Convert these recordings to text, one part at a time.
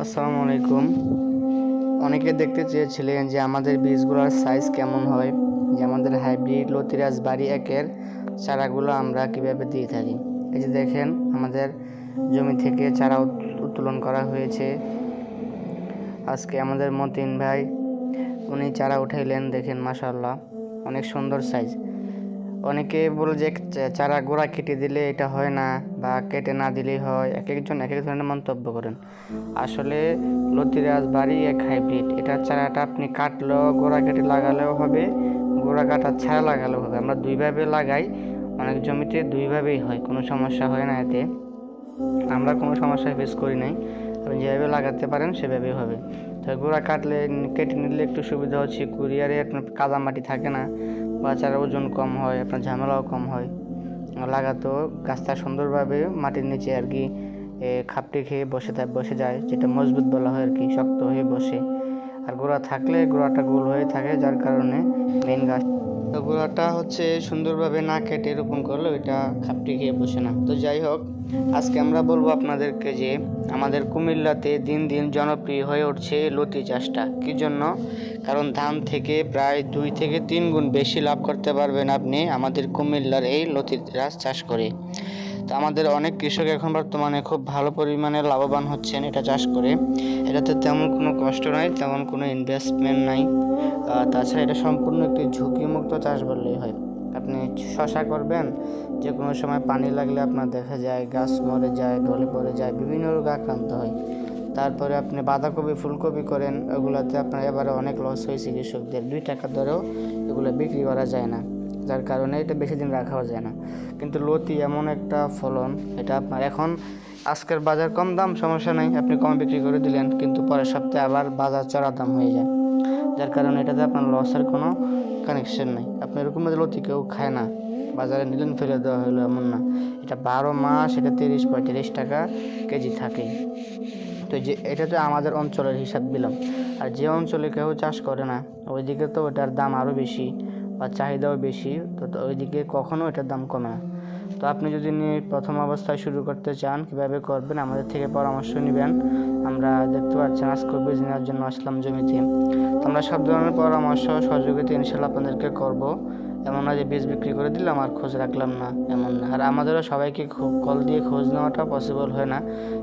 আসসালামু আলাইকুম অনেকে দেখতে চেয়েছিলেন যে আমাদের বীজগুলোর সাইজ কেমন হয়, যে আমাদের হাইব্রিড লতিরাজ বাড়ি একের চারাগুলো আমরা কীভাবে দিয়ে থাকি। এই যে দেখেন, আমাদের জমি থেকে চারা উত- উত্তোলন করা হয়েছে। আজকে আমাদের মতিন ভাই, উনি চারা উঠাইলেন, দেখেন মাশাল্লাহ অনেক সুন্দর সাইজ অনেকে বলে যে, চারা গোড়া কেটে দিলে এটা হয় না বা কেটে না দিলেই হয়। এক একজন এক এক ধরনের মন্তব্য করেন। আসলে লতিরাজ বাড়ি এক হাইব্রিড। এটার চারাটা আপনি কাটলেও, গোড়া কেটে লাগালেও হবে, গোড়া কাটা ছাড়া লাগালেও হবে। আমরা দুইভাবে লাগাই, অনেক জমিতে দুইভাবেই হয়, কোনো সমস্যা হয় না এতে। আমরা কোনো সমস্যা ফেস করি নাই। আপনি যেভাবে লাগাতে পারেন, সেভাবেই হবে। তো গোড়া কাটলে, কেটে নিলে একটু সুবিধা হচ্ছে, কুরিয়ারে আপনার কাদা মাটি থাকে না। বাচ্চার ওজন কম হয়, আপনার ঝামেলাও কম হয়। লাগাতো গাছটা সুন্দরভাবে মাটির নিচে আর কি খাপটি খেয়ে বসে থাকে বসে যায়, যেটা মজবুত বলা হয় আর কি, শক্ত হয়ে বসে। আর গোড়া থাকলে গোড়াটা গোল হয়ে থাকে, যার কারণে মেন গাছ গোড়াটা হচ্ছে সুন্দরভাবে না কেটে রোপণ করলে ওইটা খাপটি খেয়ে বসে না। তো যাই হোক, আজকে আমরা বলব আপনাদেরকে যে আমাদের কুমিল্লাতে দিন দিন জনপ্রিয় হয়ে উঠছে লতি চাষটা। কী জন্য? কারণ ধান থেকে প্রায় দুই থেকে তিন গুণ বেশি লাভ করতে পারবেন আপনি আমাদের কুমিল্লার এই লতি চাষ চাষ করে। তো আমাদের অনেক কৃষক এখন বর্তমানে খুব ভালো পরিমাণে লাভবান হচ্ছেন এটা চাষ করে। এটাতে তেমন কোনো কষ্ট নাই, তেমন কোনো ইনভেস্টমেন্ট নাই। তাছাড়া এটা সম্পূর্ণ একটি ঝুঁকিমুক্ত চাষ বললেই হয়। আপনি শশা করবেন যে কোনো সময় পানি লাগলে আপনার দেখা যায় গাছ মরে যায়, ঢলে পড়ে যায়, বিভিন্ন রোগ আক্রান্ত হয়। তারপরে আপনি বাঁধাকপি, ফুলকপি করেন, ওগুলোতে আপনার এবারে অনেক লস হয়েছে কৃষকদের। দুই টাকা দরেও এগুলো বিক্রি করা যায় না। যার কারণে এটা বেশি দিন রাখাও যায় না। কিন্তু লতি এমন একটা ফলন, এটা আপনার এখন আজকের বাজার কম দাম, সমস্যা নেই, আপনি কম বিক্রি করে দিলেন, কিন্তু পরের সপ্তাহে আবার বাজার চড়া দাম হয়ে যায়। যার কারণে এটাতে আপনার লসের কোনো কানেকশন নেই। আপনি এরকম লতি কেউ খায় না, বাজারে নিলেন, ফেলে দেওয়া হলো এমন না। এটা বারো মাস, এটা তিরিশ পঁয়ত্রিশ টাকা কেজি থাকে। তো যে, এটা তো আমাদের অঞ্চলের হিসাব দিলাম আর যে অঞ্চলে কেউ চাষ করে না, ওইদিকে তো ওটার দাম আরও বেশি। বা চাহিদাও বেশি, তো ওই ওইদিকে কখনও এটার দাম কমে না। তো আপনি যদি প্রথম অবস্থায় শুরু করতে চান, কীভাবে করবেন, আমাদের থেকে পরামর্শ নেবেন। আমরা দেখতে পাচ্ছেন আজকে বিজনেসের জন্য আসলাম জমিতে। তো আমরা সব ধরনের পরামর্শ, সহযোগিতা ইনশাল্লাহ আপনাদেরকে করব। এমন না যে বীজ বিক্রি করে দিলাম আর খোঁজ রাখলাম না, এমন না। আর আমাদেরও সবাইকে কল দিয়ে খোঁজ নেওয়াটা পসিবল হয় না।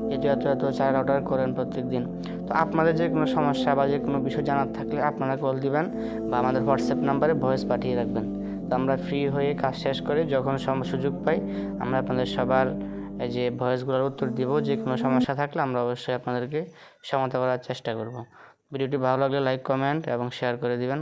যেহেতু এত এত চার অর্ডার করেন প্রত্যেক দিন তো আপনাদের যে কোনো সমস্যা বা যে কোনো বিষয় জানার থাকলে আপনারা কল দিবেন বা আমাদের হোয়াটসঅ্যাপ নাম্বারে ভয়েস পাঠিয়ে রাখবেন। তো আমরা ফ্রি হয়ে কাজ শেষ করে যখন সুযোগ পাই, আমরা আপনাদের সবার এই যে ভয়েসগুলোর উত্তর দিব। যে কোনো সমস্যা থাকলে আমরা অবশ্যই আপনাদেরকে সমাধান করার চেষ্টা করব। ভিডিওটি ভালো লাগলে লাইক কমেন্ট এবং শেয়ার করে দিবেন।